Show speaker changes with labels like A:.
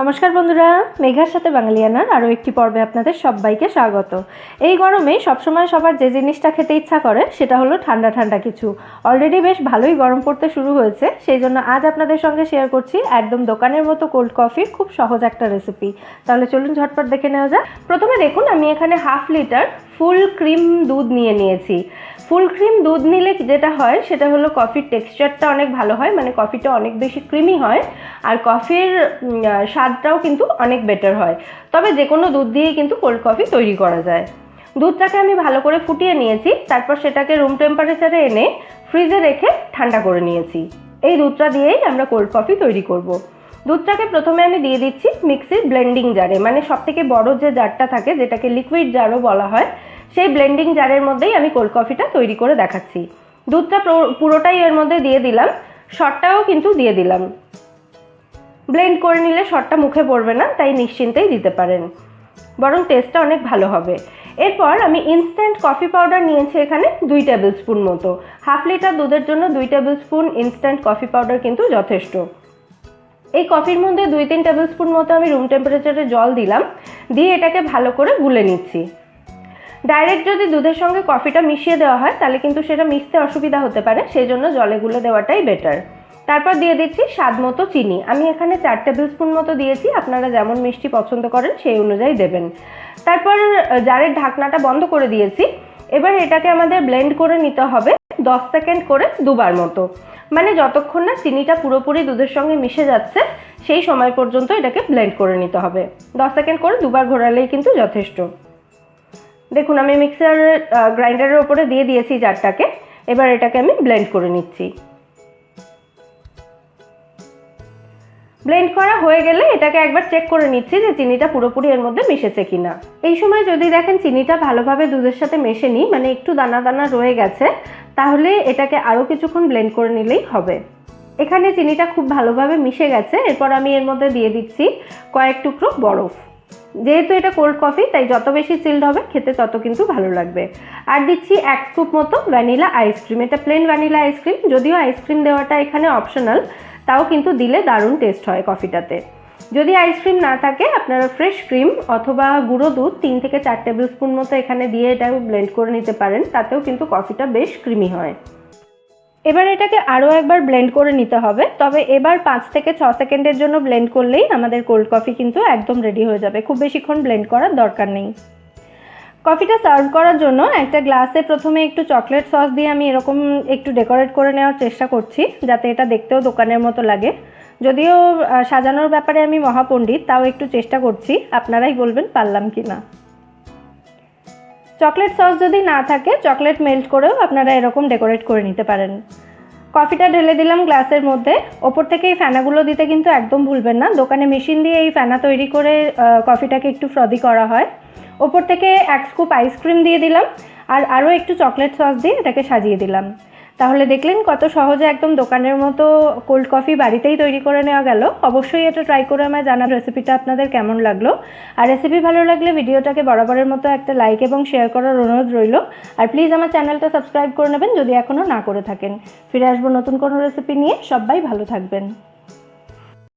A: নমস্কার বন্ধুরা, মেঘার সাথে বাঙালিয়ানার আরও একটি পর্বে আপনাদের সবাইকে স্বাগত। এই গরমে সবসময় সবার যে জিনিসটা খেতে ইচ্ছা করে, সেটা হলো ঠান্ডা ঠান্ডা কিছু। অলরেডি বেশ ভালোই গরম পড়তে শুরু হয়েছে, সেই জন্য আজ আপনাদের সঙ্গে শেয়ার করছি একদম দোকানের মতো কোল্ড কফির খুব সহজ একটা রেসিপি তাহলে চলুন ঝটপট দেখে নেওয়া যাক। প্রথমে দেখুন, আমি এখানে হাফ লিটার ফুল ক্রিম দুধ নিয়ে নিয়েছি। ফুল ক্রিম দুধ নিলে যেটা হয়, সেটা হলো কফির টেক্সচারটা অনেক ভালো হয় মানে কফিটা অনেক বেশি ক্রিমি হয়, আর কফির স্বাদটাও কিন্তু অনেক বেটার হয়। তবে যে কোনো দুধ দিয়েই কিন্তু কোল্ড কফি তৈরি করা যায়। দুধটাকে আমি ভালো করে ফুটিয়ে নিয়েছি, তারপর সেটাকে রুম টেম্পারেচারে এনে ফ্রিজে রেখে ঠান্ডা করে নিয়েছি। এই দুধটা দিয়েই আমরা কোল্ড কফি তৈরি করব। দুধটাকে প্রথমে আমি দিয়ে দিচ্ছি মিক্সির ব্লেন্ডিং জারে মানে সবথেকে বড় যে জারটা থাকে, যেটাকে লিকুইড জারও বলা হয় সেই ব্লেন্ডিং জারের মধ্যেই আমি কোল্ড কফিটা তৈরি করে দেখাচ্ছি। দুধটা পুরোটাই এর মধ্যে দিয়ে দিলাম। শটটাও কিন্তু দিয়ে দিলাম। ব্লেন্ড করে নিলে শটটা মুখে পড়বে না, তাই নিশ্চিন্তেই দিতে পারেন। বরং টেস্টটা অনেক ভালো হবে। এরপর আমি ইনস্ট্যান্ট কফি পাউডার নিয়েছি এখানে দুই টেবিল স্পুন মতো। হাফ লিটার দুধের জন্য দুই tablespoon instant coffee powder কিন্তু যথেষ্ট। এই কফির মধ্যে দুই, তিন টেবিল স্পুন মতো আমি রুম টেম্পারেচারে জল দিলাম। দিয়ে এটাকে ভালো করে গুলে নিচ্ছি। ডাইরেক্ট যদি দুধের সঙ্গে কফিটা মিশিয়ে দেওয়া হয়, তাহলে কিন্তু সেটা মিশতে অসুবিধা হতে পারে সেই জন্য জলে গুলে দেওয়াটাই বেটার তারপর দিয়ে দিচ্ছি স্বাদ মতো চিনি। আমি এখানে চার টেবিল স্পুন মতো দিয়েছি, আপনারা যেমন মিষ্টি পছন্দ করেন, সেই অনুযায়ী দেবেন। তারপর জারের ঢাকনাটা বন্ধ করে দিয়েছি। এবার এটাকে আমাদের ব্লেন্ড করে নিতে হবে দশ সেকেন্ড করে দুবার মতো। মানে যতক্ষণ না চিনিটা পুরোপুরি দুধের সঙ্গে মিশে যাচ্ছে, সেই সময় পর্যন্ত এটাকে ব্লেন্ড করে নিতে হবে। দশ সেকেন্ড করে দুবার ঘোরালেই কিন্তু যথেষ্ট। দেখুন, আমি মিক্সার গ্রাইন্ডারের ওপরে দিয়ে দিয়েছি জারটাকে। এবার এটাকে আমি ব্লেন্ড করে নিচ্ছি। ব্লেন্ড করা হয়ে গেলে এটাকে একবার চেক করে নিচ্ছি যে চিনিটা পুরোপুরি এর মধ্যে মিশেছে কিনা। এই সময় যদি দেখেন চিনিটা ভালোভাবে দুধের সাথে মেশে মেশেনি মানে একটু দানা দানা রয়ে গেছে, তাহলে এটাকে আরও কিছুক্ষণ ব্লেন্ড করে নিলেই হবে। এখানে চিনিটা খুব ভালোভাবে মিশে গেছে, এরপর আমি এর মধ্যে দিয়ে দিচ্ছি কয়েক টুকরো বরফ। যেহেতু এটা কোল্ড কফি তাই যত বেশি চিল্ড হবে, খেতে তত কিন্তু ভালো লাগবে। আর দিচ্ছি এক স্কুপ মতো ভ্যানিলা আইসক্রিম এটা প্লেন ভ্যানিলা আইসক্রিম যদিও আইসক্রিম দেওয়াটা এখানে অপশনাল তাও কিন্তু দিলে দারুণ টেস্ট হয় কফিটাতে যদি আইসক্রিম না থাকে, আপনারা ফ্রেশ ক্রিম অথবা গুঁড়ো দুধ তিন থেকে চার টেবিল স্পুন মতো এখানে দিয়ে এটা ব্লেন্ড করে নিতে পারেন, তাতেও কিন্তু কফিটা বেশ ক্রিমি হয়। এবার এটাকে আরও একবার ব্লেন্ড করে নিতে হবে। তবে এবার পাঁচ থেকে ছ সেকেন্ডের জন্য ব্লেন্ড করলেই আমাদের কোল্ড কফি কিন্তু একদম রেডি হয়ে যাবে। খুব বেশিক্ষণ ব্লেন্ড করার দরকার নেই। কফিটা সার্ভ করার জন্য একটা গ্লাসে প্রথমে একটু চকলেট সস দিয়ে আমি এরকম একটু ডেকোরেট করে নেওয়ার চেষ্টা করছি, যাতে এটা দেখতেও দোকানের মতো লাগে। যদিও সাজানোর ব্যাপারে আমি মহাপণ্ডিত, তাও একটু চেষ্টা করছি। আপনারাই বলবেন পারলাম কি না চকলেট সস যদি না থাকে, চকলেট মেল্ট করেও আপনারা এরকম ডেকোরেট করে নিতে পারেন। কফিটা ঢেলে দিলাম গ্লাসের মধ্যে। ওপর থেকে এই ফ্যানাগুলো দিতে কিন্তু একদম ভুলবেন না। দোকানে মেশিন দিয়ে এই ফ্যানা তৈরি করে কফিটাকে একটু ফ্রদি করা হয়। ওপর থেকে এক স্কুপ আইসক্রিম দিয়ে দিলাম। আর আরও একটু চকলেট সস দিয়ে এটাকে সাজিয়ে দিলাম। তাহলে দেখলেন কত সহজে একদম দোকানের মতো কোল্ড কফি বাড়িতেই তৈরি করে নেওয়া গেল। অবশ্যই এটা ট্রাই করে আমার জানার রেসিপিটা আপনাদের কেমন লাগল। আর রেসিপি ভালো লাগলে ভিডিওটাকে বরাবরের মতো একটা লাইক এবং শেয়ার করার অনুরোধ রইল। আর প্লিজ আমার চ্যানেলটা সাবস্ক্রাইব করে নেবেন যদি এখনও না করে থাকেন। ফিরে আসব নতুন কোনো রেসিপি নিয়ে। সবাই ভালো থাকবেন।